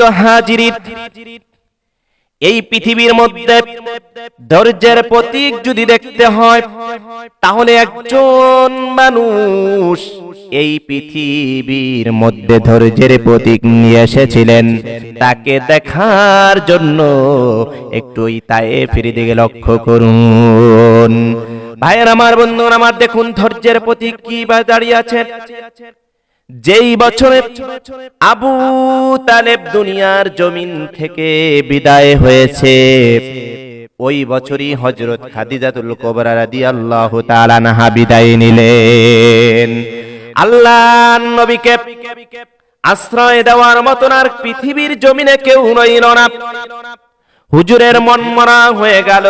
সম্মানিত হাজিরির এই পৃথিবীর মধ্যে ধৈর্যের প্রতীক যদি দেখতে হয়, তাহলে একজন মানুষ এই পৃথিবীর মধ্যে ধৈর্যের প্রতীক নিয়ে এসেছিলেন। তাকে দেখার জন্য একটু তায়ে ফিরে দিকে লক্ষ্য করুন। ভাইয়ের, আমার বন্ধু আমার দেখুন, ধৈর্যের প্রতীক কি বা দাঁড়িয়ে আছেন যেই বছরে আবু তালেব দুনিয়ার জমিন থেকে বিদায় হয়েছে, ওই বছরই হজরত খাদিজাতুল কোবরা রাদিয়াল্লাহু তাআলা নাহা বিদায় নিলেন। আল্লাহ নবীকে আশ্রয় দেওয়ার মতন আর পৃথিবীর জমিনে কেউ রইল না। হুজুরের মন মরা হয়ে গেল।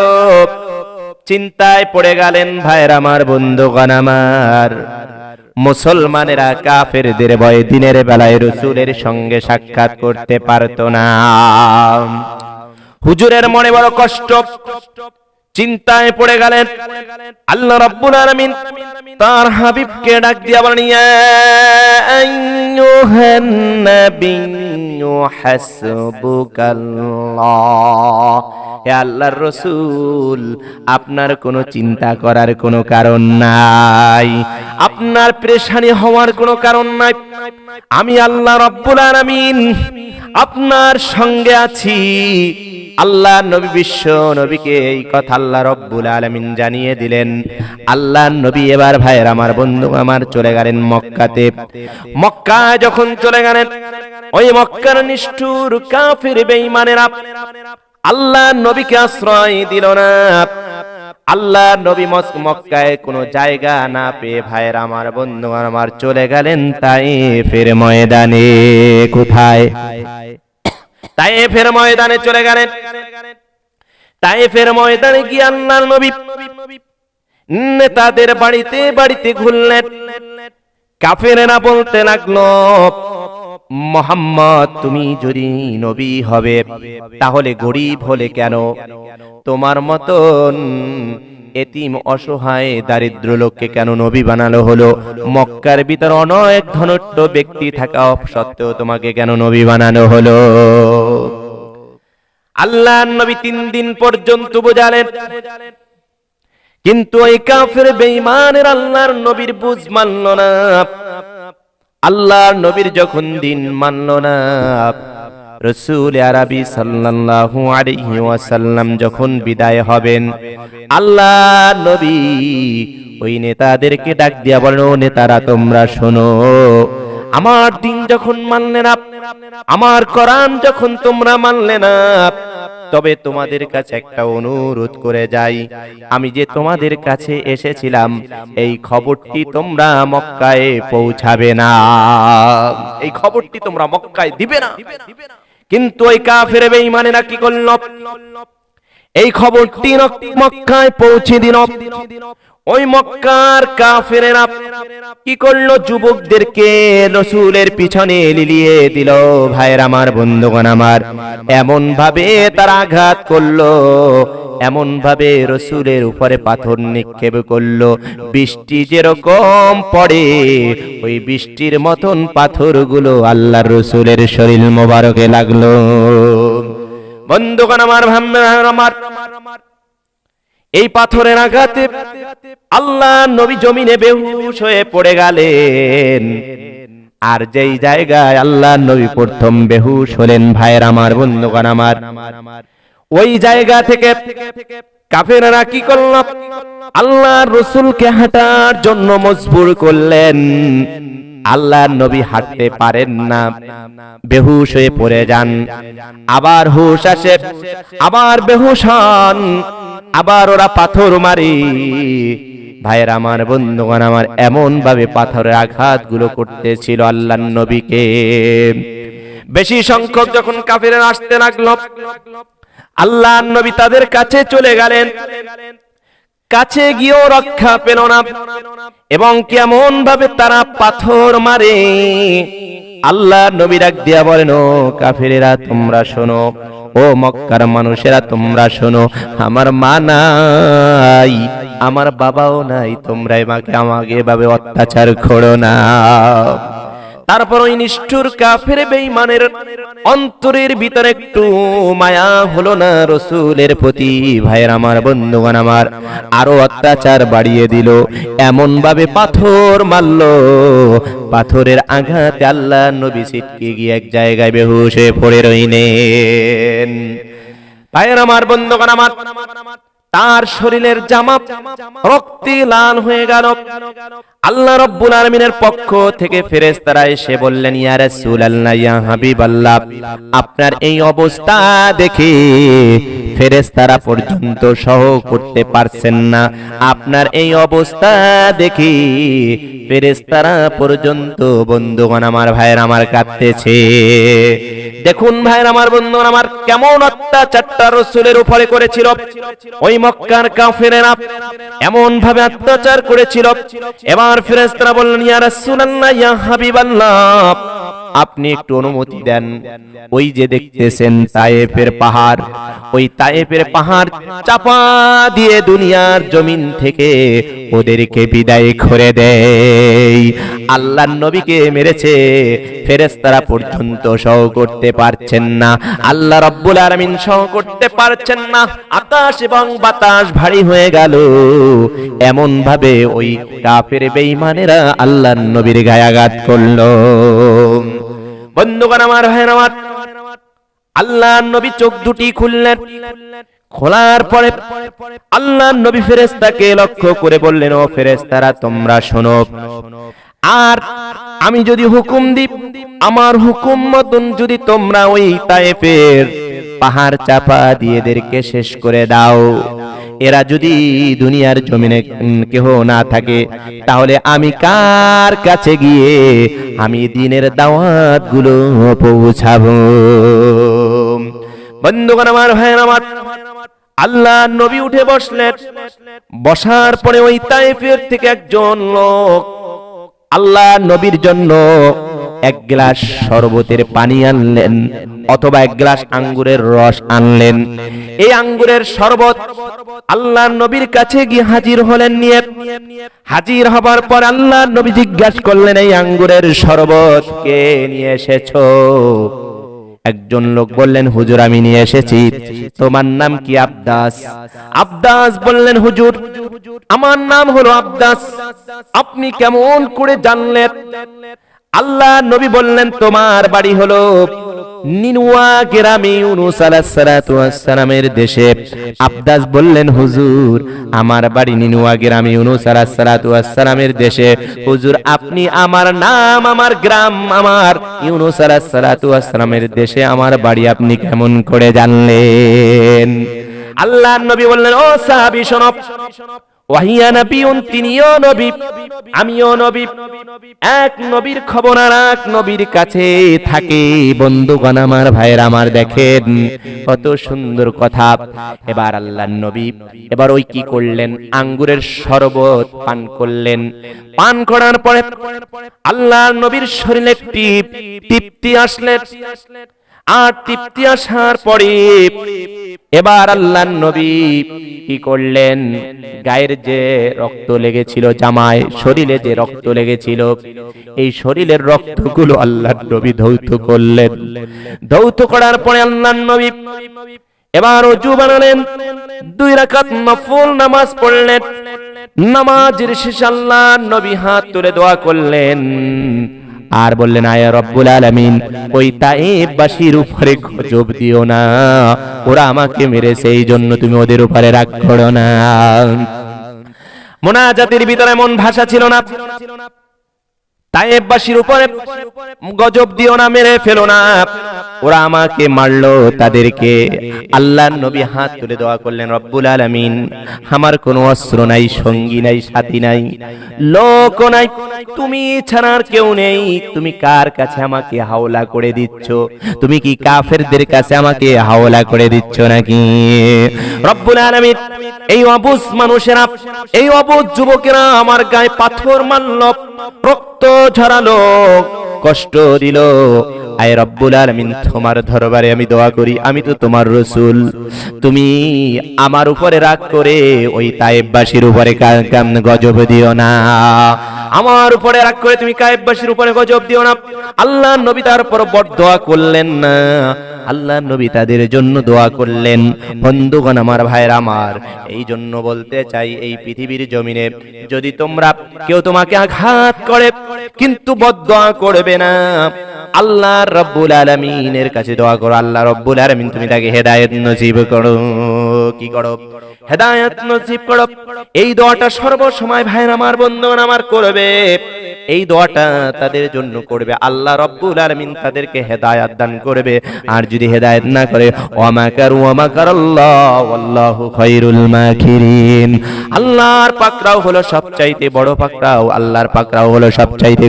চিন্তায় পড়ে গেলেন, ভাইয়ের আমার বন্ধুগণ আমার। মুসলমানেরা কাফেরদের ভয়ে দিনের বেলায় রসুলের সঙ্গে সাক্ষাৎ করতে পারতো না। হুজুরের মনে বড় কষ্ট। চিন্তায় পড়ে গেলেন। আল্লাহ রাব্বুল আলামিন তার হাবিবকে ডাক দিয়া বলেন, ইয়া আইয়ুহান হাসবুকাল্লাহ। হে আল্লাহর রসুল, আপনার কোনো চিন্তা করার কোনো কারণ নাই। আপনার পেরেশানি হওয়ার কোনো কারণ নাই। আমি আল্লাহ রব্বুল আলামিন আপনার সঙ্গে আছি। আল্লাহ নবী বিশ্ব নবীকে এই কথা আল্লাহ রব্বুল আলামিন জানিয়ে দিলেন। আল্লাহ নবী এবার ভাইয়ের আমার বন্ধু আমার চলে গেলেন মক্কাতে। মক্কা যখন চলে গেলেন, ওই মক্কার নিষ্ঠুর কাফির বেঈমানেরা আল্লাহ নবীকে আশ্রয় দিল না। আল্লাহ নবী মক্কায় কোনো জায়গা না পেয়ে ভাইয়ের আমার বন্ধু আমার চলে গেলেন, তাই ফের ময়দানে কোথায়? তাই ফের ময়দানে চলে গেলেন। তাই ফের ময়দানে গিয়ে আল্লাহ নবী নেতাদের বাড়িতে বাড়িতে ঘুরলেন। কাফেরেরা বলতে লাগল, মোহাম্মদ, তুমি যদি নবী হবে, তাহলে গরিব হলে কেন? তোমার মতন এতিম অসহায় দারিদ্র লোককে কেন নবী বানালো হলো? মক্কার ভিতর অনেক ধনট্য ব্যক্তি থাকা সত্ত্বেও তোমাকে কেন নবী বানানো হলো? আল্লাহ নবী তিন দিন পর্যন্ত বোঝালেন, কিন্তু ওই কাফের বেঈমানের আল্লাহর নবীর বুঝ মানল না। আল্লাহর নবীর যখন দিন মানল না। রসুল আরবি সাল্লাল্লাহু আলাইহি ওয়াসাল্লাম যখন বিদায় হবেন, আল্লাহ নবী ওই নেতাদেরকে ডাক দিয়া বলেন, "ও নেতারা, তোমরা শোনো, আমার দিন যখন মানলে না, আমার কোরআন যখন তোমরা মানলে না, তবে তোমাদের কাছে একটা অনুরোধ করে যাই। আমি যে তোমাদের কাছে এসেছিলাম, এই খবরটি তোমরা মক্কায় পৌঁছাবে না। এই খবরটি তোমরা মক্কায় দিবে না। কিন্তু ওই কাফের বেঈমানেরা কি করল? এই খবরটি মক্কায় পৌঁছে দিল। ওই মক্কার কাফেরেরা কি করল? যুবকদেরকে রসুলের পিছনে লিলিয়ে দিল। ভাইয়ের আমার, বন্ধুগণ আমার এমন ভাবে তার আঘাত করল। এমন ভাবে রসুলের উপরে পাথর নিক্ষেপ করল। বৃষ্টি যেরকম পড়ে, ওই বৃষ্টির মতন পাথরগুলো আল্লাহ রসুলের শরীর মোবারকে লাগল। বন্ধুগণ আমার আমার এই পাথরের আঘাতে আল্লাহ নবী জমিনে বেহুশ হয়ে পড়ে গেলেন। আর যেই জায়গায় আল্লাহ নবী প্রথম বেহুশ হলেন, ভাইয়ের আমার, বন্ধুগণ আমার, ওই জায়গা থেকে কাফেররা কি করল? আল্লাহ রসুলকে হাঁটার জন্য মজবুর করলেন। আল্লাহ নবী হাঁটতে পারেন না, বেহুশ হয়ে পড়ে যান। আবার হুশ আসে, আবার বেহুশ হন। আবার ওরা পাথর মারি। ভাইয়ের, আমার বন্ধুগণ, আমার এমন ভাবে পাথরের আঘাতগুলো করতেছিল আল্লাহ নবীকে। বেশি সংখ্যক যখন কাফিরা আসতে লাগল আল্লাহ নবী তাদের কাছে চলে গেলেন। কাছে গিয়েও রক্ষা পেল না এবং কেমন ভাবে তারা পাথর মারে আল্লাহ নবী ডাক দিয়া বলেন কাফেরেরা, তোমরা শোনো ও মক্কার মানুষেরা, তোমরা শোনো, আমার মা নাই, আমার বাবাও নাই, তোমরা আমাকে আমাকে এভাবে অত্যাচার করো না। তারপর ওই নিষ্ঠুর কাফের বেঈমানের অন্তরের ভিতরে একটু মায়া হলো না রসুলের প্রতি? ভাইয়ের আমার, বন্ধুগণ আমার, আরও অত্যাচার বাড়িয়ে দিল। এমন ভাবে পাথর মারল। পাথরের আঘাতে আল্লাহ নবী সিটকে গিয়ে এক জায়গায় বেহুশ পড়ে রইলেন। ভাইয়ের আমার, বন্ধুগণ আমার তার শরীরের জামা রক্তে লাল হয়ে গেল। আল্লাহ রব্বুল আলমিনের পক্ষ থেকে ফেরেশতারা এসে বললেন, ইয়া রাসূলুল্লাহ, ইয়া আপনার এই অবস্থা দেখে ফেরেশতারা পর্যন্ত সহ করতে পারছেন না। আপনার এই অবস্থা দেখে ফেরেশতারা পর্যন্ত বন্ধুগণ আমার ভাইয়ের আমার কাঁদতেছে। দেখুন ভাইয়ের আমার বন্ধুরা আমার কেমন অত্যাচারটা রসুলের উপরে করেছিল। ওই মক্কার কাফেরেরা এমন ভাবে অত্যাচার করেছিল। এবার ফেরেশতারা বললেন, ইয়া রাসূলুল্লাহ, ইয়া হাবিবাল্লাহ। আপনি একটু অনুমতি দেন। ওই যে দেখতেছেন তায়েফের পাহাড়। ওই তায়েফের পাহাড় চাপা দিয়ে দুনিয়ার জমিন থেকে ওদেরকে বিদায় করে দেয়। আল্লাহর নবীকে মেরেছে, ফেরেশতারা পর্যন্ত সহ করতে পারছেন না। আল্লাহ রব্বুল আলামিন সহ করতে পারছেন না। আকাশ এবং বাতাস ভারী হয়ে গেল। এমন ভাবে ওই কাফের বেঈমানেরা আল্লাহর নবীর গায়াঘাত করল। বন্ধুগণ আমার ভাইয়ের আমার আল্লাহ নবী চোখ দুটি খুললেন। খোলার পরে আল্লাহ নবী ফেরেস্তাকে লক্ষ্য করে বললেন, ও ফেরেস্তারা তোমরা শোনো। আর আমি যদি হুকুম দিই, আমার হুকুম মতন যদি তোমরা ওই তায়েফের পাহাড় চাপা দিয়ে এদেরকে শেষ করে দাও। এরা যদি দুনিয়ার জমিনে কেহ না থাকে, তাহলে আমি কার কাছে গিয়ে আমি দিনের দাওয়াতগুলো পৌঁছাবো? বন্ধুগণ আমার ভাই আমার, আল্লাহ নবী উঠে বসলেন। বসার পরে ওই তাইফের থেকে একজন লোক আল্লাহ নবীর জন্য এক গ্লাস শরবতের পানি আনলেন অথবা এক গ্লাস আঙ্গুরের রস আনলেন। এই আঙ্গুরের শরবত আল্লাহ নবীর কাছে গিয়ে হাজির হলেন নিয়ে হাজির হবার পর আল্লাহ নবী জিজ্ঞাসা করলেন, এই আঙ্গুরের শরবত কে নিয়ে এসেছ? একজন লোক বললেন, হুজুর, আমি নিয়ে এসেছি। তোমার নাম কি আব্দাস? আব্দাস বললেন, হুজুর, আমার নাম হলো আব্দাস। আপনি কেমন করে জানলেন? আল্লাহ নবী বললেন, তোমার বাড়ি হলো নিনুয়া গ্রামে ইউনুস আলাইহিস সালাতু ওয়াস সালামের দেশে। আব্দাস বললেন, হুজুর, আমার বাড়ি নিনুয়া গ্রামে ইউনুস আলাইহিস সালাতু ওয়াস সালামের দেশে। হুজুর, আপনি আমার নাম, আমার গ্রাম, আমার ইউনুস আলাইহিস সালাতু ওয়াস সালামের দেশে আমার বাড়ি আপনি কেমন করে জানলেন? আল্লাহ নবী বললেন, ও সাহাবী, শোনো। ওয়াহিয়া তিনিও নবী, আমিও নবী। এক নবীর খবর আর এক নবীর কাছে থাকে। বন্ধুগণ আমার ভাইয়ের, আমার দেখেন, কত সুন্দর কথা। এবার আল্লাহর নবী এবার ওই কি করলেন? আঙ্গুরের শরবত পান করলেন। পান করার পরে আল্লাহর নবীর শরীরে একটি তৃপ্তি আসলেন আর তৃপ্তি আসার পরে এবার আল্লাহ নবী কি করলেন? গায়ের যে রক্ত লেগেছিল, জামায় শরীরে যে রক্ত লেগেছিল, এই শরীরের রক্তগুলো আল্লাহ নবী ধৌত করলেন। ধৌত করার পরে আল্লাহ নবী এবার অজু বানালেন, দুই রাকাত নফল নামাজ পড়লেন। নামাজের শেষে আল্লাহ নবী হাত তুলে দোয়া করলেন। আর বললেন, আয়া রব্বুল আলামিন, ওই তাইবাসীর উপরে গজব দিও না। ওরা আমাকে মেরেছে এই জন্য তুমি ওদের উপরে রাগ করো না। মোনাজাতের ভিতরে এমন ভাষা ছিল না। তাইবাসীর উপরে গজব দিও না, মেরে ফেলো না। ওরা আমাকে মারলো, তাদেরকে আল্লাহ নবী হাত তুলে দোয়া করলেন, রব্বুল আলামিন, আমার কোনো অস্ত্র নাই, সঙ্গী নাই, সাথী নাই লোক নাই তুমি ছাড়ার কেউ নেই। তুমি কার কাছে আমাকে হাওলা করে দিচ্ছ? তুমি কি কাফেরদের কাছে আমাকে হাওলা করে দিচ্ছ নাকি? রব্বুল আলামিন, এই অবুজ মানুষেরা, এই অবুজ যুবকেরা আমার গায়ে পাথর মারল, রক্ত ঝরালো, কষ্ট দিল। আয় রব্বুল আলামিন, তোমার দরবারে আমি দোয়া করি, আমি তো তোমার রসুল। তুমি আমার উপরে রাগ করে ওই তায়েববাসীর উপরে গজব দিও না। আমার উপরে রাগ করে তুমি কায়েববাসীর উপরে গজব দিও না। আল্লাহ নবী তার পর বড় দোয়া করলেন না। আল্লাহ নবী তাদের জন্য দোয়া করলেন। বন্ধুগণ আমার ভাইয়ের আমার, এই জন্য বলতে চাই, এই পৃথিবীর জমিনে যদি তোমরা কেউ তোমাকে আঘাত করে, কিন্তু বদদোয়া করবে না। আল্লাহ রব্বুল আলমিনের কাছে দোয়া করো, আল্লাহ রব্বুল আলমিন তুমি তাকে হেদায়েত নসিব করো। কি করো? হেদায়েত নসিব করো। এই দোয়াটা সর্বসময় ভাইয়ের আমার বন্ধুগণ আমার করবে। এই দোয়াটা তাদের জন্য করবে। আল্লাহ রব্বুল আলামিন তাদেরকে হেদায়াত দান করবে। আর যদি হেদায়ত না করে ওয়ামাকার ওয়ামাকার আল্লাহ খায়রুল মাকিরিন। আল্লাহর পাকড়াও হলো সবচাইতে বড় পাকড়াও, আল্লাহর পাকড়াও হলো সবচাইতে